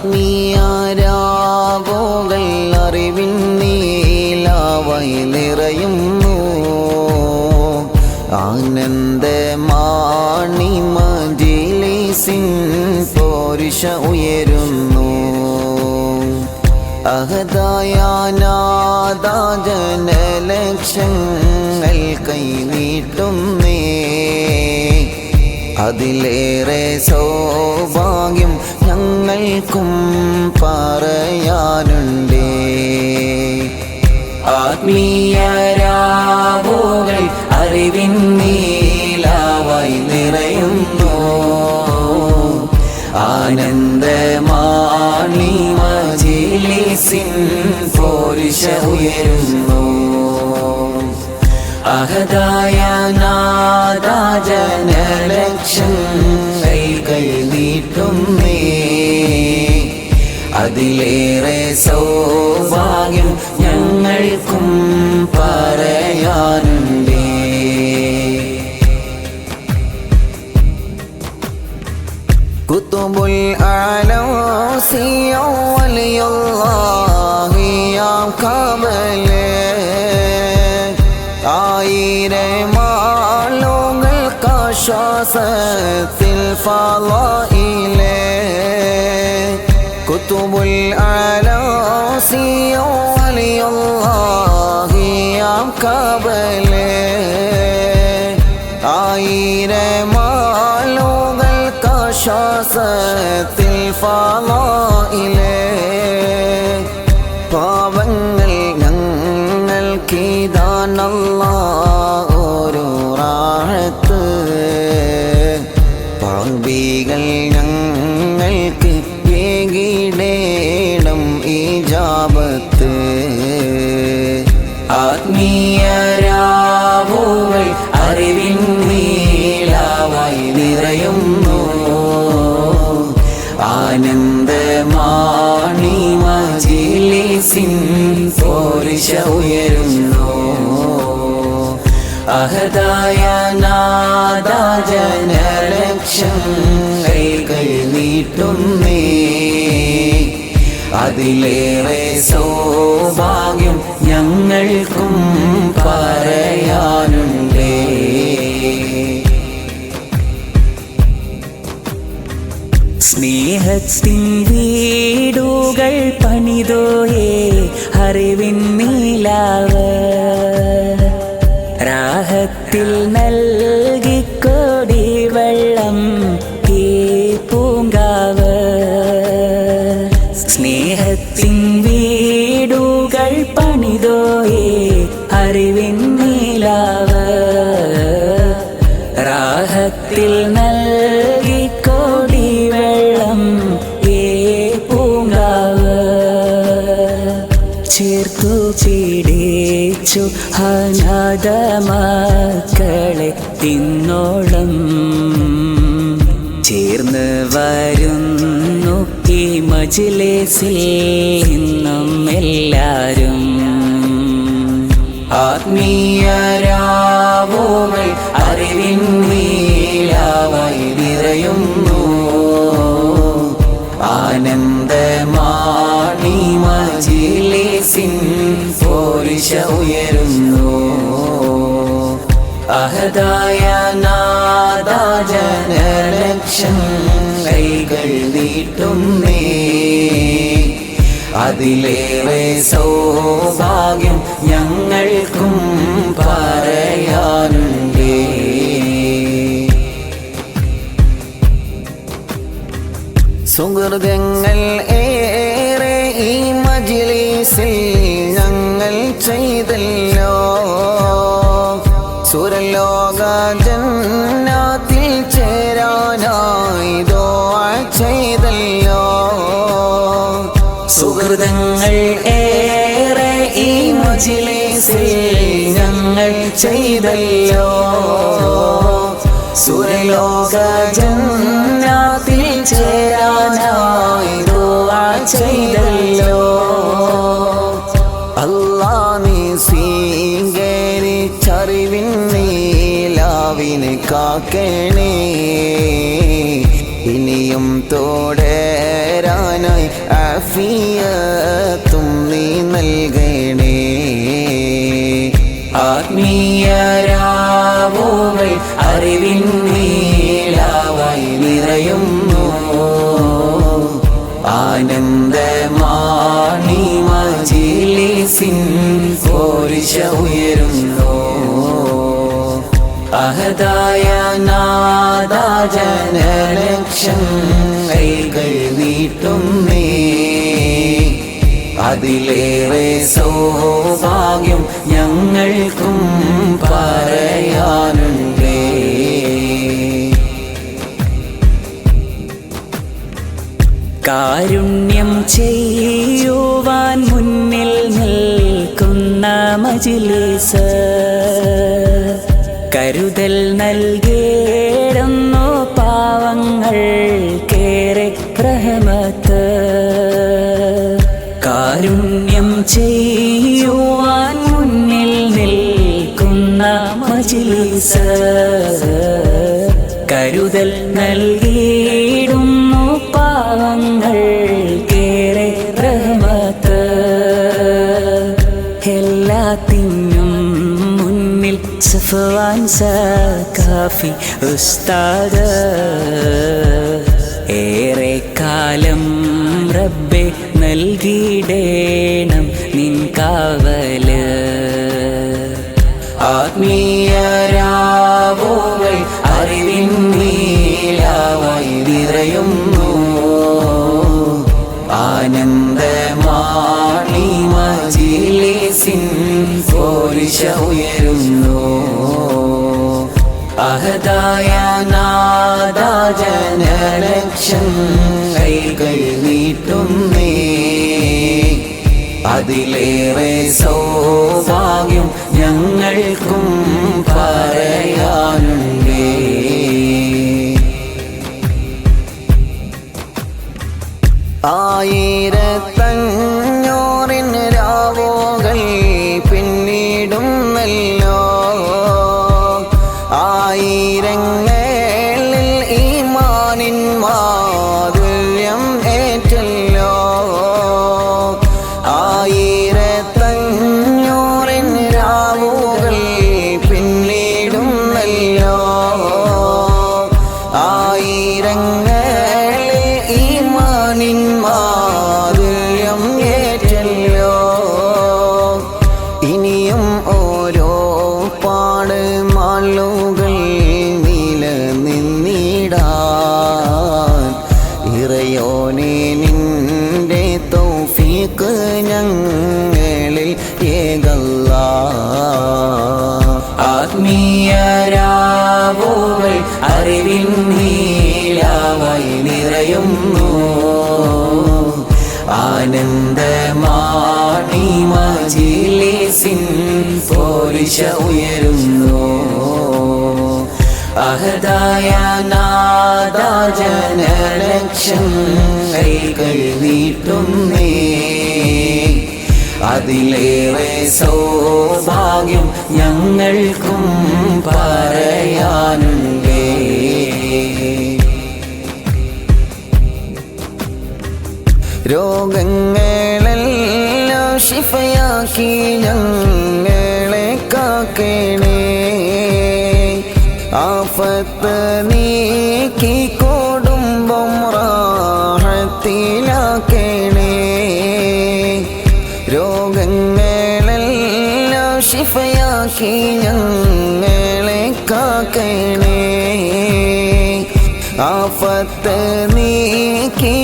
ആത്മീയാരാവോകൾ അറിവിൻ നീലാവായി നിറയുന്നു. ആനന്ദമാണി മജിലിസിൻ പോരുഷ ഉയരുന്നു. അഹദായാനാദാജനലക്ഷങ്ങൾ കൈനീട്ടുന്നേ അതിലേറെ സൗഭാഗ്യം ഞങ്ങൾക്കും പറയാനുണ്ടേ. ആത്മീയരാവുകൾ അറിവിൻ നീലാവായി നിറയുന്നു. ആനന്ദമാണി മജിലിസിൻ അഹദായ നാദാജനലക്ഷങ്ങൾ കൈ നീട്ടുന്നേ അതിലേറെ സൗഭാഗ്യം ഞങ്ങൾക്കും പറയാനുണ്ടേ. കുത്തുബുൽ ആലോസിയോ വലിയുള്ളാഹിയാം കമലേ شاست الفضائل. كتب الأعلاسي ولي الله يقبل عير مالوغ الكشاست الفضائل. ആത്മീയരാവുകൾ അറിവിൻ നീലാവായി നിറയുന്നു. ആനന്ദമാണി മജിലിസിൻ പോരിഷ ഉയരുന്നു അഹദായ നാദാജനലക്ഷങ്ങൾ കൈ നീട്ടുന്നേ അതിലേറെ സൗഭാഗ്യം ഞങ്ങൾക്കും പറയാനുണ്ടേ. സ്നേഹത്തിൻ വീടുകൾ പണിതോയേ അറിവിൻ നീലാവ് രാഹത്തിൽ നൽകിക്കോടി ചേർത്തു പിടിച്ചു അനാഥ മക്കളെ തിന്നോളം. ചേർന്ന് വരുന്നു ഈ മജിലേസിൽ നിന്നും എല്ലാരും. ആത്മീയരാവുകൾ അറിവിൻ നീലാവായി നിറയുന്നു ആനന്ദമാണി അഹദായ നാദാജനലക്ഷങ്ങൾ കൈകൾ നീട്ടുന്നേ അതിലേറെ സൗഭാഗ്യം ഞങ്ങൾക്കും സുഹൃതങ്ങൾ ഏറെ ഈ മജിലീസിൽ ഞങ്ങൾ ചെയ്തല്ലോ സുരലോക ജന്നാത്തിൽ ചേരാനായി ചെയ്തല്ലോ സുഹൃതങ്ങൾ ഏറെ ഈ മജിലിസിൽ ഞങ്ങൾ ചെയ്തല്ലോ. സുരലോക ജന്നാത്തിൽ ചേരാനായി ചെയ്തല്ലോ കാക്കണേ ഇനിയും തോടേരാനായി ആഫിയത്തും നീ നൽകണേ. ആത്മീയരാവുകൾ അറിവിൻ നീലാവായി നിറയുന്നു. ആനന്ദമാണി മജിലിസിൻ ജനലക്ഷം കൈകൾ നീട്ടുന്നേ അതിലേറെ സൗഭാഗ്യം ഞങ്ങൾക്കും പറയാനുണ്ടേ. കാരുണ്യം ചെയ്യുവാൻ മുന്നിൽ നിൽക്കുന്ന മജിലിസ്. കരുതൽ നൽകേടുന്നു പാവങ്ങൾ കേറെ പ്രഹമത്ത് കാരുണ്യം ചെയ്യുവാൻ മുന്നിൽ നിൽക്കുന്ന മജിലിസ്. കരുതൽ നൽകിയിടുന്നു സഫവാൻ സക്കാഫി ഉസ്താദ് ഏറെ കാലം റബ്ബെ നൽകിയിടേണം നിൻ കാവൽ. ജനലക്ഷം കൈകൾ നീട്ടുന്നേ അതിലേറെ സൗഭാഗ്യം ഞങ്ങൾക്കും പറയാനുണ്ടേ. ആത്മീയരാവുകൾ അറിവിൻ നീലാവായി നിറയുന്നു. ആനന്ദമാണി മജിലിസിൻ പോലിശ ഉയരുന്നു. അഹദായ നാദാ ജനലക്ഷം കൈകൾ നീട്ടുന്നേ. അതിലേറെ സൗഭാഗ്യം ഞങ്ങൾക്കും പറയാനുണ്ടേ. രോഗങ്ങളെല്ലാം ശിഫയാക്കി ഞങ്ങളെ ശിഫയാക്കി ഞങ്ങളെ കാക്കണേ ആഫത്ത് നീക്കി